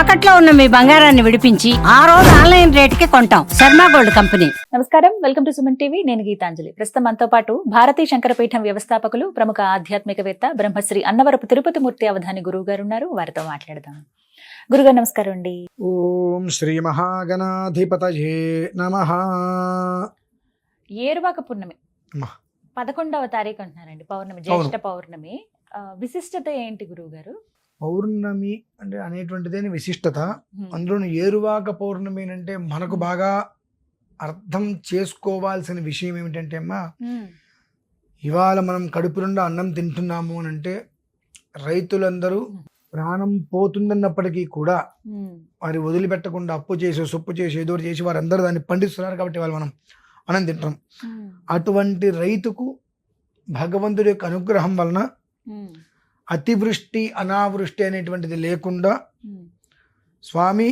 తాకట్లో ఉన్న మీ బంగారాన్ని విడిపించి ఆ రోజు ఆన్లైన్ రేటుకి కొంటాం. Sharma gold company. నమస్కారం. Welcome to Suman TV. నేను గీతాంజలి. ప్రస్తుతం మనతో పాటు భారతీ శంకరపీఠం వ్యవస్థాపకులు ప్రముఖ ఆధ్యాత్మికవేత్త బ్రహ్మశ్రీ అన్నవరపు తిరుపతి మూర్తి అవధాని గురువు గారు ఉన్నారు వారితో మాట్లాడదాం. గురుగారు నమస్కారం అండి. ఓం శ్రీ మహాగణాధిపతయే నమ. ఏరువాక పూర్ణమి. అమ్మా. పదకొండవ తారీఖు అంటున్నారండి. పౌర్ణమి జ్యేష్ఠ పౌర్ణమి. విశిష్టత ఏంటి గురువు గారు పౌర్ణమి అంటే అనేటువంటిదే విశిష్టత. అందులో ఏరువాక పౌర్ణమి అంటే మనకు బాగా అర్థం చేసుకోవాల్సిన విషయం ఏమిటంటే అమ్మా ఇవాళ మనం కడుపు నిండా అన్నం తింటున్నాము అని అంటే రైతులందరూ ప్రాణం పోతుందన్నప్పటికీ కూడా వారి వదిలిపెట్టకుండా అప్పు చేసి సొప్పు చేసి ఏదో చేసి వారందరూ దాన్ని పండిస్తున్నారు కాబట్టి వాళ్ళు మనం అన్నం తింటాం అటువంటి రైతుకు భగవంతుడి యొక్క అనుగ్రహం వలన అతివృష్టి అనావృష్టి అనేటువంటిది లేకుండా స్వామి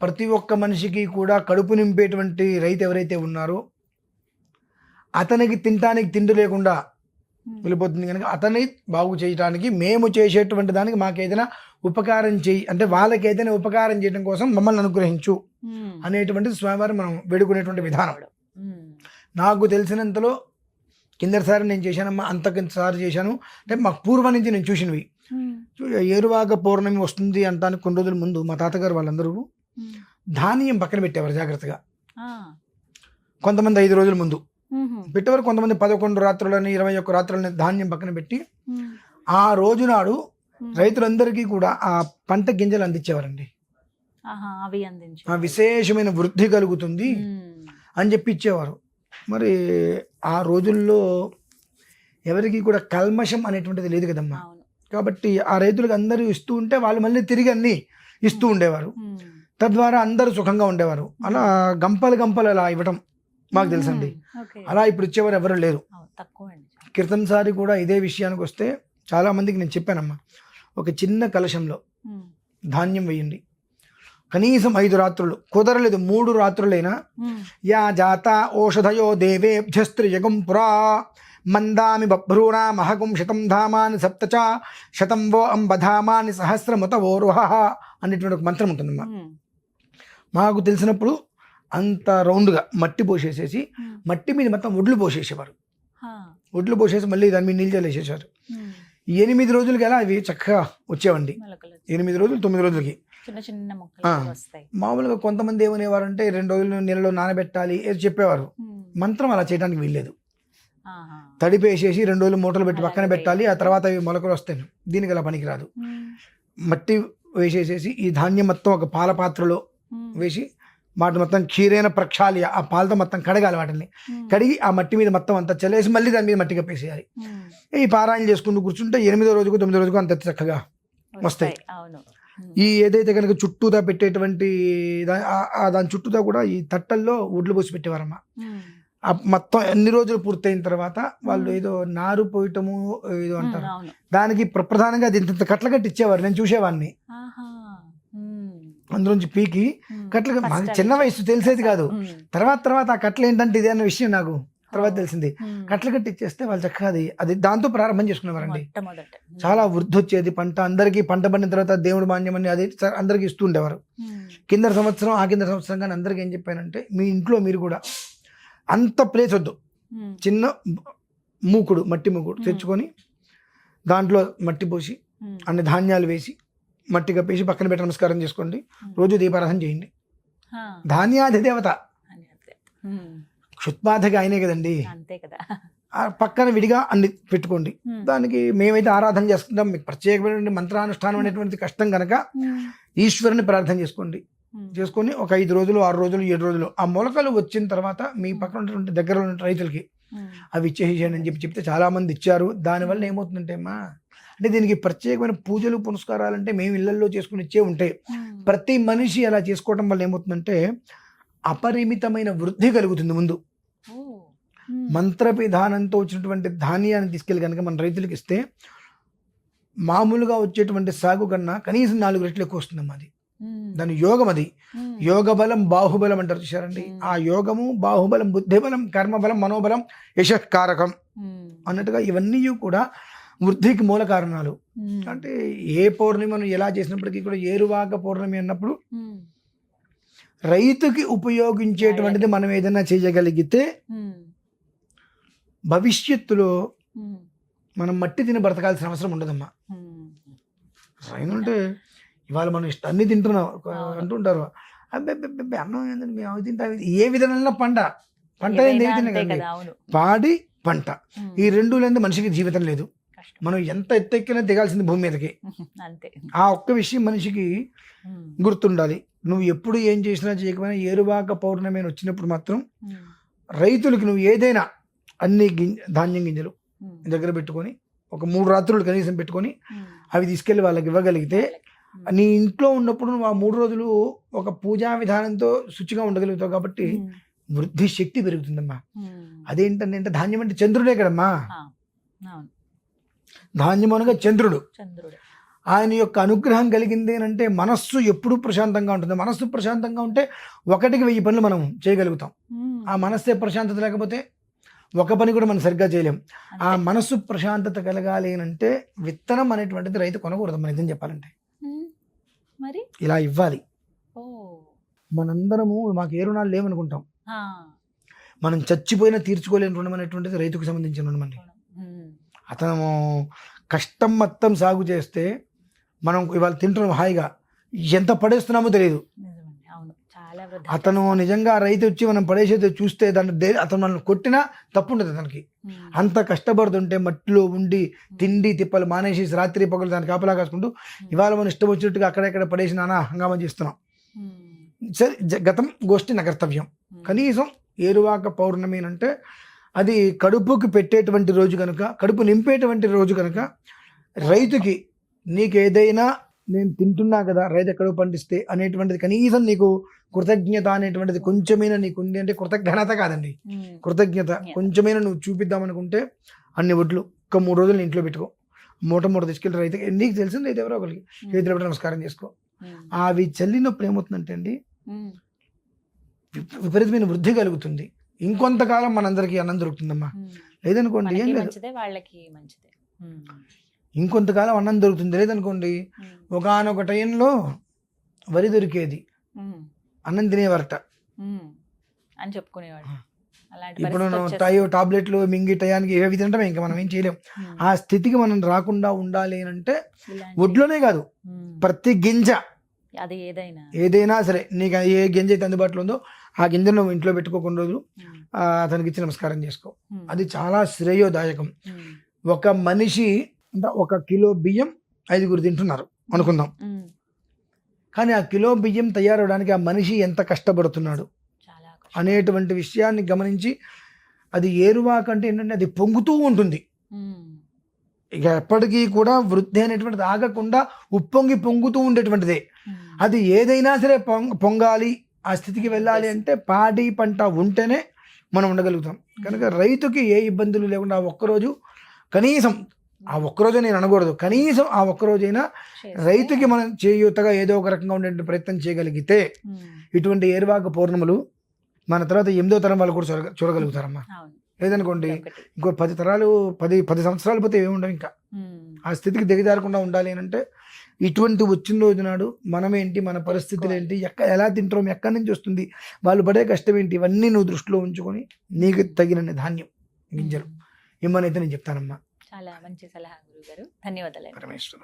ప్రతి ఒక్క మనిషికి కూడా కడుపు నింపేటువంటి రైతు ఎవరైతే ఉన్నారో అతనికి తినటానికి తిండి లేకుండా వెళ్ళిపోతుంది కనుక అతన్ని బాగు చేయడానికి మేము చేసేటువంటి దానికి మాకు ఏదైనా ఉపకారం చేయి అంటే వాళ్ళకి ఏదైనా ఉపకారం చేయడం కోసం మమ్మల్ని అనుగ్రహించు అనేటువంటిది స్వామివారు మనం వేడుకునేటువంటి విధానం. నాకు తెలిసినంతలో కిందసారి నేను చేశానమ్మా అంతకింతసారి చేశాను. అంటే మాకు పూర్వం నుంచి నేను చూసినవి. ఏరువాక పౌర్ణమి వస్తుంది అంటానికి కొన్ని రోజుల ముందు మా తాతగారు వాళ్ళందరూ. ధాన్యం పక్కన పెట్టేవారు జాగ్రత్తగా. కొంతమంది ఐదు రోజుల ముందు. పెట్టేవారు కొంతమంది పదకొండు రాత్రులని ఇరవై ఒక్క రాత్రులని ధాన్యం పక్కన పెట్టి ఆ రోజు నాడు రైతులందరికీ కూడా ఆ పంట గింజలు అందించేవారండి. విశేషమైన వృద్ధి కలుగుతుంది అని చెప్పి ఇచ్చేవారు. మరి ఆ రోజుల్లో ఎవరికి కూడా కల్మషం అనేటువంటిది లేదు కదమ్మా. కాబట్టి ఆ రైతులకు అందరూ ఇస్తూ ఉంటే వాళ్ళు మళ్ళీ తిరిగి అన్ని ఇస్తూ ఉండేవారు. తద్వారా అందరూ సుఖంగా ఉండేవారు. అలా గంపలు గంపలు అలా ఇవ్వటం మాకు తెలుసండి. అలా ఇప్పుడు ఇచ్చేవారు ఎవరు లేరు. క్రితం సారి కూడా ఇదే విషయానికి వస్తే చాలా మందికి నేను చెప్పానమ్మా. ఒక చిన్న కలశంలో. ధాన్యం వేయండి. కనీసం ఐదు రాత్రులు కుదరలేదు మూడు రాత్రులైనా. యా జాత ఓషధయో దేవేభ్యస్త్రియగం పురా మందామి బభ్రూణా మహగుం శతం ధామాని సప్తచ శతం వో అంబధామాని సహస్రముత ఓరుహ అనేటువంటి ఒక మంత్రం ఉంటుందమ్మా. మాకు తెలిసినప్పుడు అంత రౌండ్గా మట్టి పోసేసేసి. మట్టి మీద మొత్తం ఒడ్లు పోసేసేవారు. ఒడ్లు పోసేసి మళ్ళీ దాని మీద నీళ్ళు ఉమ్. ఎనిమిది రోజులకి అలా అవి చక్కగా వచ్చేవండి ఎనిమిది రోజులు తొమ్మిది రోజులకి చిన్న చిన్న. మొక్కలు వస్తాయి మామూలుగా కొంతమంది ఏమనేవారంటే రెండు రోజులు నీళ్ళలో నానబెట్టాలి చెప్పేవారు. మంత్రం అలా చేయడానికి వీల్లేదు. తడిపేసేసి రెండు రోజులు మూటలు పెట్టి పక్కన పెట్టాలి ఆ తర్వాత అవి మొలకలు వస్తాయి దీనికి అలా పనికిరాదు. మట్టి వేసేసేసి ఈ ధాన్యం మొత్తం ఒక పాల పాత్రలో. వేసి వాటి మొత్తం క్షీరైన ప్రక్షాళి ఆ పాలతో మొత్తం కడగాలి వాటిని. కడిగి ఆ మట్టి మీద మొత్తం అంతా చల్లేసి మళ్ళీ దాని మీద మట్టి కప్పేసేయాలి. ఈ పారాయణ చేసుకుంటూ కూర్చుంటే ఎనిమిదో రోజుకు తొమ్మిదో రోజుకు అంత చక్కగా వస్తాయి. ఈ ఏదైతే కనుక చుట్టూతా పెట్టేటువంటి దాని చుట్టూతా కూడా ఈ తట్టల్లో ఉడ్లు పోసి పెట్టేవారమ్మా మొత్తం ఎన్ని రోజులు పూర్తయిన తర్వాత వాళ్ళు. ఏదో నారు పోయటము ఏదో. అంటారు దానికి ప్ర- ప్రధానంగా అది ఇంత కట్ల కట్టి ఇచ్చేవారు నేను చూసేవాడిని. అందులోంచి పీకి. కట్ల చిన్న వయసు తెలిసేది కాదు. తర్వాత తర్వాత ఆ కట్టలు ఏంటంటే ఇదే అన్న విషయం నాకు తర్వాత. తెలిసింది. కట్టలు కట్టి ఇచ్చేస్తే వాళ్ళు చక్కగా అది అది దాంతో ప్రారంభం చేసుకునేవారండి. చాలా వృద్ధి వచ్చేది పంట అందరికీ పంట పండిన తర్వాత దేవుడు మాన్యం అని అది అందరికీ ఇస్తూ ఉండేవారు. కింద సంవత్సరం ఆ కింద సంవత్సరం కానీ అందరికీ ఏం చెప్పానంటే మీ ఇంట్లో మీరు కూడా అంత ప్లేస్ వద్దు. చిన్న మూకుడు మట్టి మూకుడు. తెచ్చుకొని దాంట్లో మట్టి పోసి. అన్ని ధాన్యాలు వేసి మట్టి కప్పేసి పక్కన పెట్టి నమస్కారం చేసుకోండి. రోజు దీపారాధన చేయండి. ధాన్యాది దేవత క్షుత్పాధగా ఆయనే కదండి అంతే కదా ఆ పక్కన విడిగా అన్ని పెట్టుకోండి. దానికి మేమైతే ఆరాధన చేసుకుంటాం మీకు ప్రత్యేకమైన మంత్రానుష్ఠానం అనేటువంటి కష్టం కనుక. ఈశ్వరుని ప్రార్థన చేసుకోండి. చేసుకొని ఒక ఐదు రోజులు ఆరు రోజులు ఏడు రోజులు ఆ మొలకలు వచ్చిన తర్వాత మీ పక్కన ఉన్నటువంటి దగ్గర ఉన్న రైతులకి. అవి ఇచ్చేసేయండి అని చెప్పి చెప్తే చాలా మంది ఇచ్చారు దానివల్ల ఏమవుతుందంటే అమ్మా అంటే దీనికి ప్రత్యేకమైన పూజలు పునస్కారాలు అంటే మేము ఇళ్ళలో చేసుకుని ఇచ్చే ఉంటాయి. ప్రతి మనిషి అలా చేసుకోవడం వల్ల ఏమవుతుందంటే అపరిమితమైన వృద్ధి కలుగుతుంది ముందు మంత్ర విధానంతో వచ్చినటువంటి ధాన్యాన్ని తీసుకెళ్ళి కనుక మన రైతులకు ఇస్తే మామూలుగా వచ్చేటువంటి సాగు కన్నా కనీసం నాలుగు రెట్లు ఎక్కువ వస్తుందమ్మా అది. దాని యోగం అది. యోగ బలం బాహుబలం అంటారు చూసారండి. ఆ యోగము బాహుబలం బుద్ధిబలం కర్మబలం మనోబలం యశకారకం. అన్నట్టుగా ఇవన్నీ కూడా వృద్ధికి మూల కారణాలు. అంటే ఏ పౌర్ణమిను ఎలా చేసినప్పటికీ కూడా ఏరువాక పౌర్ణమి అన్నప్పుడు. రైతుకి ఉపయోగించేటువంటిది మనం ఏదైనా చేయగలిగితే. భవిష్యత్తులో. మనం మట్టి తిని బ్రతకాల్సిన అవసరం ఉండదమ్మా ఉమ్. అంటే ఇవాళ మనం ఇష్ట అన్ని తింటున్నాం. అంటుంటారు అన్నం ఏంటంటే మేము అవి తింటాం ఇది." ఏ విధంగా పంట పంట ఏంది కదండి. పాడి పంట. ఈ రెండు లేని మనిషికి జీవితం లేదు. మనం ఎంత ఎత్తెక్కినా దిగాల్సింది భూమి మీదకి ఆ ఒక్క విషయం మనిషికి. గుర్తుండాలి నువ్వు ఎప్పుడు ఏం చేసినా చేయకపోయినా ఏరువాక పౌర్ణమి అని వచ్చినప్పుడు మాత్రం. రైతులకి నువ్వు ఏదైనా అన్ని గింజ ధాన్యం గింజలు దగ్గర పెట్టుకొని ఒక మూడు రాత్రులు కనీసం పెట్టుకొని. అవి తీసుకెళ్ళి వాళ్ళకి ఇవ్వగలిగితే. నీ ఇంట్లో ఉన్నప్పుడు నువ్వు ఆ మూడు రోజులు ఒక పూజా విధానంతో శుచిగా ఉండగలుగుతావు కాబట్టి. వృద్ధి శక్తి పెరుగుతుందమ్మా. అదేంటంటే అంటే ధాన్యం అంటే చంద్రుడే కదమ్మా ధాన్యం అనగా చంద్రుడు ఆయన యొక్క అనుగ్రహం కలిగింది అంటే మనస్సు ఎప్పుడూ ప్రశాంతంగా ఉంటుంది మనస్సు ప్రశాంతంగా ఉంటే ఒకటికి వెయ్యి పనులు మనం చేయగలుగుతాం. ఆ మనస్సే ప్రశాంతత లేకపోతే ఒక పని కూడా మనం సరిగ్గా చేయలేం. ఆ అంతే. మనస్సు ప్రశాంతత కలగాలి అంటే విత్తనం అనేటువంటిది రైతు కొనకూడదు మన నిజం చెప్పాలంటే. మరి? ఇలా ఇవ్వాలి. మనందరము మాకు ఏ రుణాలు లేవనుకుంటాం. మనం చచ్చిపోయినా తీర్చుకోలేని రుణం అనేటువంటిది రైతుకు సంబంధించిన రుణం అండి. అతను కష్టం మొత్తం సాగు చేస్తే మనం ఇవాళ తింటున్నాం హాయిగా. ఎంత పడేస్తున్నామో తెలియదు నిజమండి అవును చాలా వృద్ధి అతను నిజంగా రైతు వచ్చి మనం పడేసేది చూస్తే దాన్ని అతను మనం కొట్టినా తప్పు ఉండదు అతనికి. అంత కష్టపడుతుంటే మట్టిలో ఉండి తిండి తిప్పలు మానేసి రాత్రి పగలు దాన్ని కాపలా కాసుకుంటూ ఇవాళ మనం ఇష్టం వచ్చినట్టుగా అక్కడెక్కడ పడేసి నానా హంగామా చేస్తున్నాం. సరే గతం గోష్ఠి నకర్తవ్యం ఉమ్. కనీసం ఏరువాక పౌర్ణమి అంటే అది కడుపుకి పెట్టేటువంటి రోజు కనుక కడుపు నింపేటువంటి రోజు కనుక రైతుకి నీకు ఏదైనా నేను తింటున్నా కదా రైతు ఎక్కడో పండిస్తే అనేటువంటిది కనీసం నీకు కృతజ్ఞత అనేటువంటిది కొంచెమైనా నీకు ఉంది అంటే కృతజ్ఞత కాదండి. కృతజ్ఞత కొంచెమైనా నువ్వు చూపిద్దాం అనుకుంటే అన్ని వడ్లు ఒక మూడు రోజులు ఇంట్లో పెట్టుకో. మూట మూట తీసుకెళ్ళి రైతుకి నీకు తెలిసింది రైతు ఎవరో ఒకరికి. చేతులు పెట్టి నమస్కారం చేసుకో. అవి చల్లినప్పుడు ఏమవుతుందంటే అండి విపరీతమైన వృద్ధి కలుగుతుంది. ఇంకొంతకాలం మనందరికీ అన్నం దొరుకుతుందమ్మా. లేదనుకోండి ఏం లేదు. వాళ్ళకి మంచిదే. ఇంకొంతకాలం అన్నం దొరుకుతుంది లేదనుకోండి. ఒకనొక టైంలో వరి దొరికేది. అన్నం తినేవారట. అని చెప్పుకునేవాడు ఇప్పుడు. టయో టాబ్లెట్లు మింగి టయానికి ఏవి తింటామే ఇంకా మనం ఏం చేయలేం. ఆ స్థితికి మనం రాకుండా ఉండాలి అని అంటే ఒడ్లోనే కాదు. ప్రతి గింజ అది ఏదైనా ఏదైనా సరే నీకు ఏ గింజ అయితే అందుబాటులో ఉందో ఆ గింజను నువ్వు ఇంట్లో పెట్టుకోకుండా. ఆ, అతనికి ఇచ్చి నమస్కారం చేసుకో. అది చాలా శ్రేయోదాయకం. ఒక మనిషి అంటే ఒక కిలో బియ్యం ఐదుగురు తింటున్నారు అనుకుందాం. కానీ ఆ కిలో బియ్యం తయారవడానికి ఆ మనిషి ఎంత కష్టపడుతున్నాడు. అనేటువంటి విషయాన్ని గమనించి అది ఏరువాక అంటే ఏంటంటే అది పొంగుతూ ఉంటుంది. ఇక ఎప్పటికీ కూడా వృద్ధి అనేటువంటిది ఆగకుండా ఉప్పొంగి పొంగుతూ ఉండేటువంటిదే. అది ఏదైనా సరే పొంగ పొంగాలి ఆ స్థితికి వెళ్ళాలి అంటే పాడి పంట ఉంటేనే మనం ఉండగలుగుతాం కనుక రైతుకి ఏ ఇబ్బందులు లేకుండా ఒక్కరోజు కనీసం ఆ ఒక్కరోజు నేను అనకూడదు కనీసం ఆ ఒక్కరోజైనా రైతుకి మనం చేయూతగా ఏదో ఒక రకంగా ఉండే ప్రయత్నం చేయగలిగితే. ఇటువంటి ఏరువాక పౌర్ణములు మన తర్వాత ఎనిమిదో తరం వాళ్ళు కూడా చూడ చూడగలుగుతారమ్మా లేదనుకోండి. ఇంకో పది తరాలు పది పది సంవత్సరాలు పోతే ఏమి ఉండవు ఇంకా. ఆ స్థితికి దిగజారకుండా ఉండాలి అని అంటే ఇటువంటి వచ్చిన రోజు నాడు మనం ఏంటి మన పరిస్థితులు ఏంటి ఎక్క ఎలా తింటాం ఎక్కడి నుంచి వస్తుంది వాళ్ళు పడే కష్టం ఏంటి ఇవన్నీ నువ్వు దృష్టిలో ఉంచుకొని నీకు తగిన ధాన్యం గింజలు. ఇమ్మనైతే నేను చెప్తానమ్మా చాలా మంచి సలహా గురువు గారు. ధన్యవాదాలు పరమేశ్వర